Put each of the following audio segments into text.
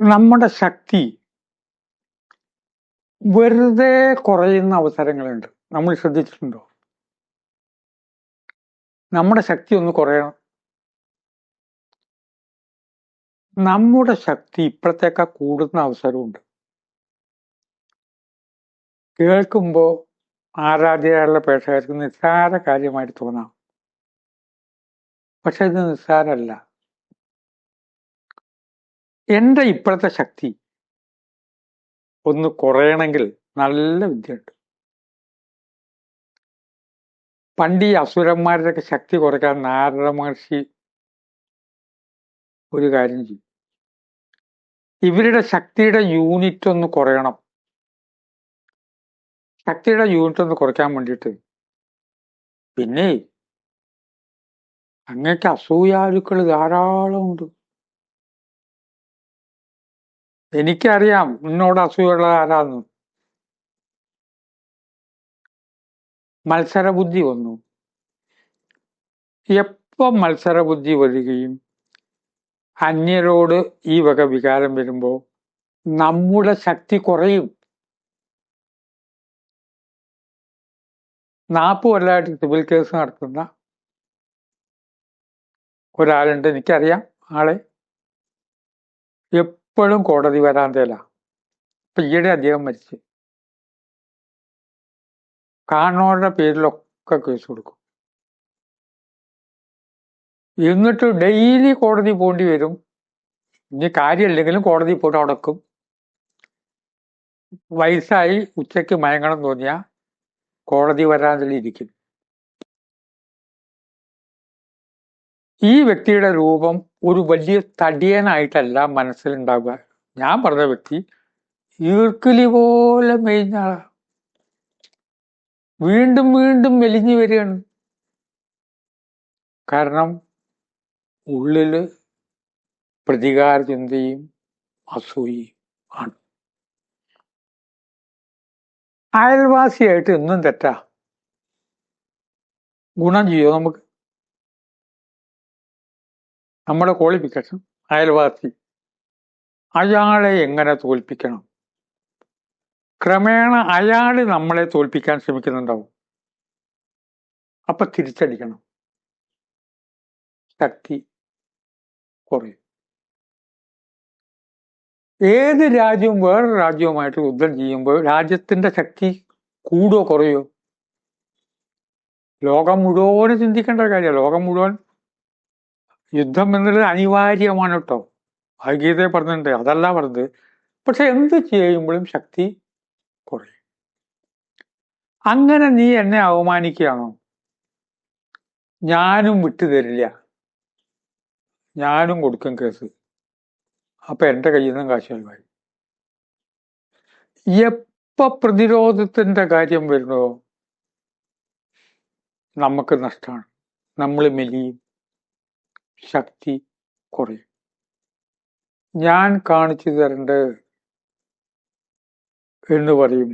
നമ്മുടെ ശക്തി വെറുതെ കുറയുന്ന അവസരങ്ങളുണ്ട്. നമ്മൾ ശ്രദ്ധിച്ചിട്ടുണ്ടോ? നമ്മുടെ ശക്തി ഒന്ന് കുറയണം. നമ്മുടെ ശക്തി ഇപ്പോഴത്തേക്കാ കൂടുന്ന അവസരമുണ്ട്. കേൾക്കുമ്പോൾ ആരാധ്യരായുള്ള പ്രേക്ഷകർക്ക് നിസ്സാര കാര്യമായിട്ട് തോന്നാം. പക്ഷെ ഇത് നിസ്സാരമല്ല. എന്റെ ഇപ്പോഴത്തെ ശക്തി ഒന്ന് കുറയണമെങ്കിൽ നല്ല വിദ്യയുണ്ട്. പണ്ട് അസുരന്മാരുടെ അസുരന്മാരുടെയൊക്കെ ശക്തി കുറയ്ക്കാൻ നാരദ മഹർഷി ഒരു കാര്യം ചെയ്യും. ഇവരുടെ ശക്തിയുടെ യൂണിറ്റ് ഒന്ന് കുറയണം. ശക്തിയുടെ യൂണിറ്റ് ഒന്ന് കുറയ്ക്കാൻ വേണ്ടിയിട്ട് പിന്നെ അങ്ങക്ക് അസൂയാലുക്കൾ ധാരാളം ഉണ്ട് എനിക്കറിയാം. നിന്നോട് അസൂയുള്ള ആരാന്ന്. മത്സരബുദ്ധി വന്നു. എപ്പം മത്സരബുദ്ധി വരികയും അന്യരോട് ഈ വക വികാരം വരുമ്പോൾ നമ്മുടെ ശക്തി കുറയും. നാൽപ്പത് കൊല്ലമായിട്ട് സിവിൽ കേസ് നടത്തുന്ന ഒരാളുണ്ട് എനിക്കറിയാം ആളെ. എപ്പോഴും കോടതി വരാന്തയില ഇപ്പൊ ഈയിടെ അദ്ദേഹം മരിച്ചു. കാണുന്നവരുടെ പേരിലൊക്കെ കേസ് കൊടുക്കും. എന്നിട്ട് ഡെയിലി കോടതി പോണ്ടി വരും. ഇനി കാര്യമില്ലെങ്കിലും കോടതി പോയിട്ട് അടക്കും. വയസ്സായി ഉച്ചയ്ക്ക് മയങ്ങണം തോന്നിയ കോടതി വരാതിലിരിക്കും ഈ വ്യക്തിയുടെ രൂപം ഒരു വലിയ തടിയനായിട്ടല്ല മനസ്സിലുണ്ടാവുക. ഞാൻ പറഞ്ഞ വ്യക്തി ഈർക്കിലി പോലെ മെലിഞ്ഞ വീണ്ടും വീണ്ടും മെലിഞ്ഞു വരികയാണ്. കാരണം ഉള്ളിൽ പ്രതികാര ചിന്തയും അസൂയയും ആണ്. അയൽവാസിയായിട്ട് എന്നും തെറ്റാ. ഗുണം ചെയ്യോ നമുക്ക്? നമ്മുടെ ക്വാളിഫിക്കേഷൻ അയൽവാസി. അയാളെ എങ്ങനെ തോൽപ്പിക്കണം? ക്രമേണ അയാൾ നമ്മളെ തോൽപ്പിക്കാൻ ശ്രമിക്കുന്നുണ്ടാവും. അപ്പൊ തിരിച്ചടിക്കണം. ശക്തി കുറയും. ഏത് രാജ്യവും വേറൊരു രാജ്യവുമായിട്ട് യുദ്ധം ചെയ്യുമ്പോൾ രാജ്യത്തിന്റെ ശക്തി കൂടുകയോ കുറയോ ലോകം മുഴുവനും ചിന്തിക്കേണ്ട കാര്യമാണ്. ലോകം മുഴുവൻ യുദ്ധം എന്നുള്ളത് അനിവാര്യമാണ് കേട്ടോ ഭാഗ്യതയെ പറഞ്ഞിട്ടുണ്ട് അതല്ല പറഞ്ഞത്. പക്ഷെ എന്ത് ചെയ്യുമ്പോഴും ശക്തി കുറയും. അങ്ങനെ നീ എന്നെ അവമാനിക്കുകയാണോ? ഞാനും വിട്ടുതരില്ല ഞാനും കൊടുക്കും കേസ്. അപ്പൊ എന്റെ കയ്യിൽ നിന്നും കാശ് എപ്പ പ്രതിരോധത്തിന്റെ കാര്യം വരുന്നോ നമുക്ക് നഷ്ടമാണ്. നമ്മൾ മെലിയും. ശക്തി കുറയും. ഞാൻ കാണിച്ചു തരണ്ട് എന്ന് പറയും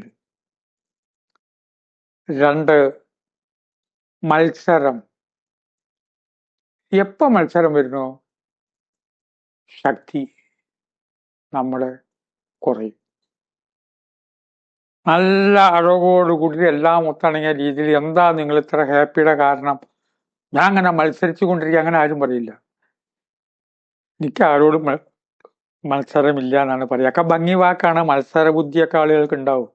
രണ്ട് മത്സരം. എപ്പ മത്സരം വരുന്നോ? ശക്തി നമ്മളെ കുറയും. നല്ല അഴകോടുകൂടി എല്ലാം ഒത്തണങ്ങിയ രീതിയിൽ എന്താ നിങ്ങൾ ഇത്ര ഹാപ്പിയുടെ കാരണം? ഞാൻ അങ്ങനെ മത്സരിച്ചു കൊണ്ടിരിക്കുക അങ്ങനെ ആരും പറയില്ല. എനിക്ക് ആരോടും മത്സരമില്ല എന്നാണ് പറയുക. ഒക്കെ ഭംഗി വാക്കാണ്. മത്സര ബുദ്ധിയൊക്കെ ആളുകൾക്ക് ഉണ്ടാവും.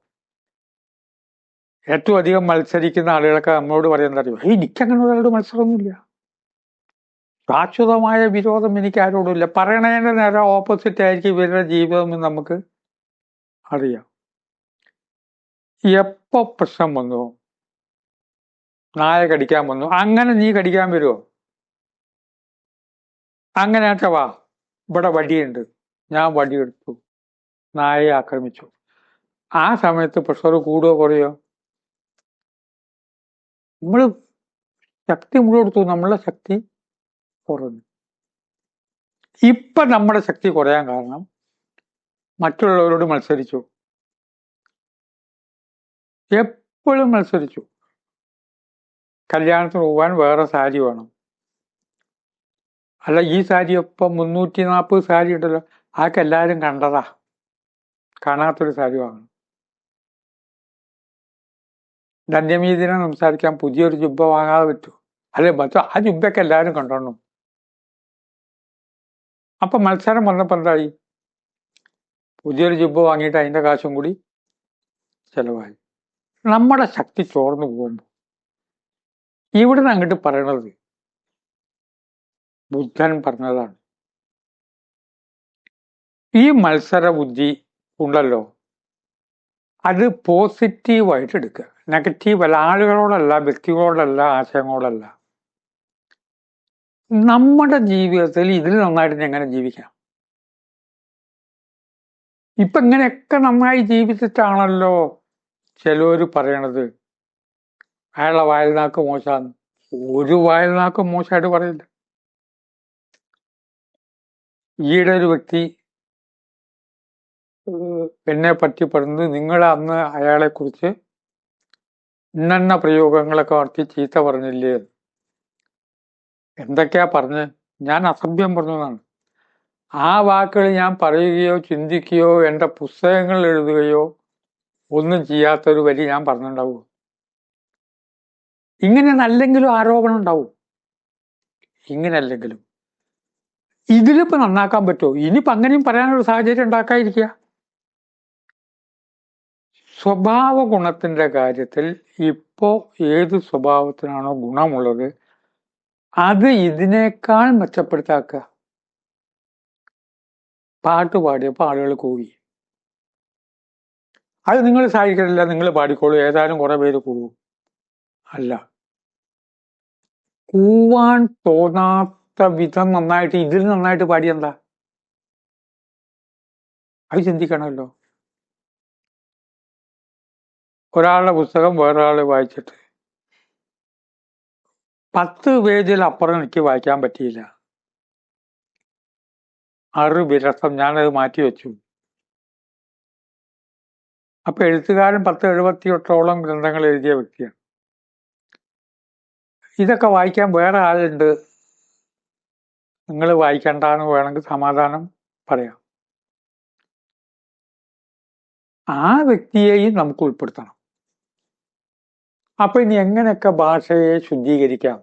ഏറ്റവും അധികം മത്സരിക്കുന്ന ആളുകളൊക്കെ നമ്മളോട് പറയുന്നത് അറിയോ? ഏയ് എനിക്കങ്ങനെ ഒരാളോട് മത്സരമൊന്നുമില്ല. ശാശ്വതമായ വിരോധം എനിക്ക് ആരോടുമില്ല. പറയണേന്റെ നേരെ ഓപ്പോസിറ്റ് ആയിരിക്കും ഇവരുടെ ജീവിതം നമുക്ക് അറിയാം. എപ്പോ പ്രശ്നം വന്നു? നായ കടിക്കാൻ വന്നു. അങ്ങനെ നീ കടിക്കാൻ വരുമോ അങ്ങനെ വാ. ഇവിടെ വടിയുണ്ട് ഞാൻ വടിയെടുത്തു നായയെ ആക്രമിച്ചു. ആ സമയത്ത് പ്രഷർ കൂടുകയോ കുറയോ? നമ്മൾ ശക്തി മുഴുവൻ നമ്മളുടെ നമ്മളെ ശക്തി കുറഞ്ഞു. ഇപ്പൊ നമ്മുടെ ശക്തി കുറയാൻ കാരണം മറ്റുള്ളവരോട് മത്സരിച്ചു. എപ്പോഴും മത്സരിച്ചു. കല്യാണത്തിന് പോകാൻ വേറെ സാരി വേണം. അല്ല ഈ സാരി ഇപ്പം മുന്നൂറ്റി നാൽപ്പത് സാരി ഉണ്ടല്ലോ ആക്കെ എല്ലാവരും കണ്ടതാ. കാണാത്തൊരു സാരി വാങ്ങണം. ധന്യമീതിനെ സംസാരിക്കാൻ പുതിയൊരു ജുബ്ബ വാങ്ങാതെ പറ്റൂ. അല്ലെ മറ്റു ആ ജുബ്ബയൊക്കെ എല്ലാവരും കണ്ടോണം. അപ്പൊ മത്സരം വന്നപ്പോ എന്തായി? പുതിയൊരു ജുബ്ബ വാങ്ങിയിട്ട് അതിന്റെ കാശും കൂടി ചെലവായി. നമ്മുടെ ശക്തി ചോർന്നു പോകുമ്പോൾ ഇവിടുന്ന് അങ്ങോട്ട് പറയണത് ബുദ്ധൻ പറഞ്ഞതാണ്. ഈ മത്സര ബുദ്ധി ഉണ്ടല്ലോ അത് പോസിറ്റീവായിട്ട് എടുക്കുക. നെഗറ്റീവ് അല്ല ആളുകളോടല്ല വ്യക്തികളോടല്ല ആശയങ്ങളോടല്ല. നമ്മുടെ ജീവിതത്തിൽ ഇതിൽ നന്നായിട്ട് എങ്ങനെ ജീവിക്കാം? ഇപ്പൊ ഇങ്ങനെയൊക്കെ നന്നായി ജീവിച്ചിട്ടാണല്ലോ ചിലവർ പറയണത്. അയാളെ വായൽനാക്ക് മോശമാണ് ഒരു വായൽനാക്ക് മോശമായിട്ട് പറയില്ല ഈയിടെ ഒരു വ്യക്തി എന്നെ പറ്റി നിങ്ങൾ അന്ന് അയാളെ കുറിച്ച് ഇന്നെണ്ണ പ്രയോഗങ്ങളൊക്കെ നടത്തി ചീത്ത പറഞ്ഞില്ലേ എന്തൊക്കെയാ പറഞ്ഞ്? ഞാൻ അസഭ്യം പറഞ്ഞതാണ്. ആ വാക്കുകൾ ഞാൻ പറയുകയോ ചിന്തിക്കുകയോ എന്റെ പുസ്തകങ്ങൾ എഴുതുകയോ ഒന്നും ചെയ്യാത്തൊരു വരി ഞാൻ പറഞ്ഞിട്ടുണ്ടാവും ഇങ്ങനെ അല്ലെങ്കിലും ആരോപണം ഉണ്ടാവും. ഇങ്ങനെ അല്ലെങ്കിലും ഇതിലിപ്പോ നന്നാക്കാൻ പറ്റുമോ ഇനിയിപ്പോ അങ്ങനെയും പറയാനൊരു സാഹചര്യം ഉണ്ടാക്കാതിരിക്കുക. സ്വഭാവ ഗുണത്തിന്റെ കാര്യത്തിൽ ഇപ്പോ ഏത് സ്വഭാവത്തിനാണോ ഗുണമുള്ളത് അത് ഇതിനേക്കാൾ മെച്ചപ്പെടുത്താക്കുക. പാട്ട് പാടിയപ്പോൾ ആളുകൾ കൂവി. അത് നിങ്ങൾ സഹായിക്കണില്ല നിങ്ങൾ പാടിക്കോളൂ ഏതായാലും കുറെ പേര് കൂവും. അല്ല. കൂവാൻ തോന്നാത്ത വിധം നന്നായിട്ട് ഇതിൽ നന്നായിട്ട് പാടി എന്താ അത് ചിന്തിക്കണമല്ലോ. ഒരാളുടെ പുസ്തകം വേറൊരാളെ വായിച്ചിട്ട്. പത്ത് പേജിൽ അപ്പുറം എനിക്ക് വായിക്കാൻ പറ്റിയില്ല. ആറ് വിരസം ഞാനത് മാറ്റി വെച്ചു. അപ്പൊ എഴുത്തുകാരൻ പത്ത് എഴുപത്തിയെട്ടോളം ഗ്രന്ഥങ്ങൾ എഴുതിയ വ്യക്തിയാണ്. ഇതൊക്കെ വായിക്കാൻ വേറെ ആളുണ്ട്. നിങ്ങൾ വായിക്കണ്ടെന്ന് വേണമെങ്കിൽ സമാധാനം പറയാം. ആ വ്യക്തിയെയും നമുക്ക് ഉൾപ്പെടുത്തണം. അപ്പൊ ഇനി എങ്ങനെയൊക്കെ ഭാഷയെ ശുദ്ധീകരിക്കാം?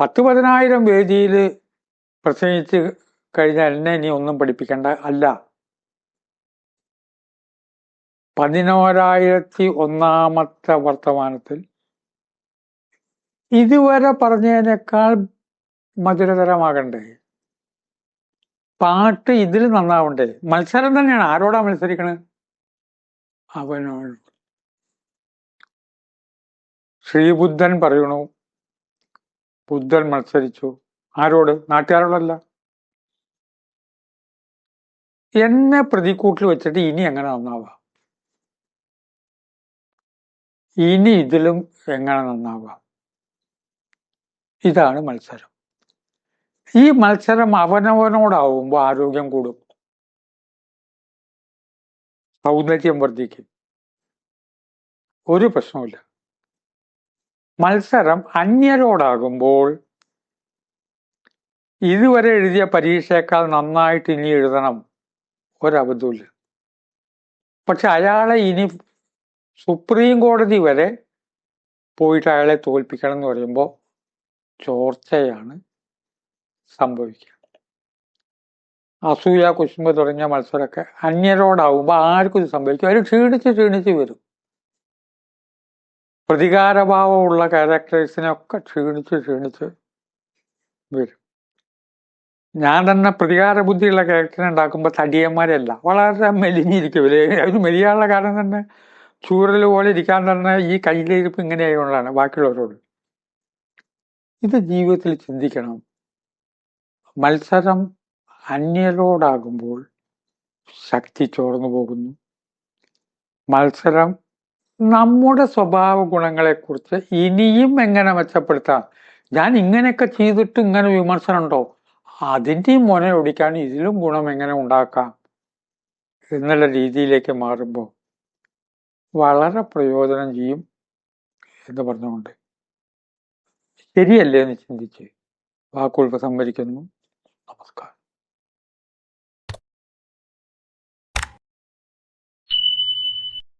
പത്ത് പതിനായിരം വേദിയിൽ പ്രസംഗിച്ച് കഴിഞ്ഞാൽ എന്നെ ഇനി ഒന്നും പഠിപ്പിക്കേണ്ട അല്ല. പതിനോരായിരത്തി ഒന്നാമത്തെ വർത്തമാനത്തിൽ ഇതുവരെ പറഞ്ഞതിനേക്കാൾ മധുരതരമാകണ്ടേ? പാട്ട് ഇതിൽ നന്നാവണ്ടേ? മത്സരം തന്നെയാണ്. ആരോടാ മത്സരിക്കണത് അവനോട്. ശ്രീബുദ്ധൻ പറയണു. ബുദ്ധൻ മത്സരിച്ചു. ആരോട്? നാട്ടുകാരോടല്ല. എന്നെ പ്രതിക്കൂട്ടിൽ വെച്ചിട്ട് ഇനി എങ്ങനെ നന്നാവാം? ഇനി ഇതിലും എങ്ങനെ നന്നാവാം? ഇതാണ് മത്സരം. ഈ മത്സരം അവനവനോടാവുമ്പോൾ ആരോഗ്യം കൂടും. സൗന്ദര്യം വർദ്ധിക്കും. ഒരു പ്രശ്നവുമില്ല. മത്സരം അന്യരോടാകുമ്പോൾ ഇതുവരെ എഴുതിയ പരീക്ഷയേക്കാൾ നന്നായിട്ട് ഇനി എഴുതണം. ഒരബദ്ധമില്ല പക്ഷെ അയാളെ ഇനി സുപ്രീം കോടതി വരെ പോയിട്ട് അയാളെ തോൽപ്പിക്കണം എന്ന് പറയുമ്പോൾ ചോർച്ചയാണ് സംഭവിക്കുക. അസൂയ കുശുമ്പ് തുടങ്ങിയ മത്സരമൊക്കെ അന്യരോടാവുമ്പോൾ ആർക്കും ഇത് സംഭവിക്കും. അവർ ക്ഷീണിച്ച് ക്ഷീണിച്ച് വരും. പ്രതികാരഭാവമുള്ള ക്യാരക്ടേഴ്സിനൊക്കെ ക്ഷീണിച്ച് ക്ഷീണിച്ച് വരും. ഞാൻ തന്നെ പ്രതികാര ബുദ്ധിയുള്ള ക്യാരക്ടറിനെ ഉണ്ടാക്കുമ്പോൾ തടിയന്മാരല്ല വളരെ മെലിഞ്ഞിരിക്കും. അവർ മെലിയാനുള്ള കാരണം തന്നെ ചൂരൽ പോലെ ഇരിക്കാൻ തന്നെ ഈ കയ്യിലിരിപ്പ് ഇങ്ങനെ ആയതുകൊണ്ടാണ് ബാക്കിയുള്ളവരോട്. ഇത് ജീവിതത്തിൽ ചിന്തിക്കണം. മത്സരം അന്യരോടാകുമ്പോൾ ശക്തി ചോർന്നു പോകുന്നു. മത്സരം നമ്മുടെ സ്വഭാവ ഗുണങ്ങളെക്കുറിച്ച് ഇനിയും എങ്ങനെ മെച്ചപ്പെടുത്താം? ഞാൻ ഇങ്ങനെയൊക്കെ ചെയ്തിട്ട് ഇങ്ങനെ വിമർശനമുണ്ടോ? അതിന്റെയും മുന ഒടിക്കാൻ ഇതിലും ഗുണം എങ്ങനെ ഉണ്ടാക്കാം? എന്നുള്ള രീതിയിലേക്ക് മാറുമ്പോൾ വളരെ പ്രയോജനം ചെയ്യും എന്ന് പറഞ്ഞുകൊണ്ട് ശരിയല്ലേ എന്ന് ചിന്തിച്ച് വാക്കുകൾ സംവരിക്കുന്നു നമസ്കാരം.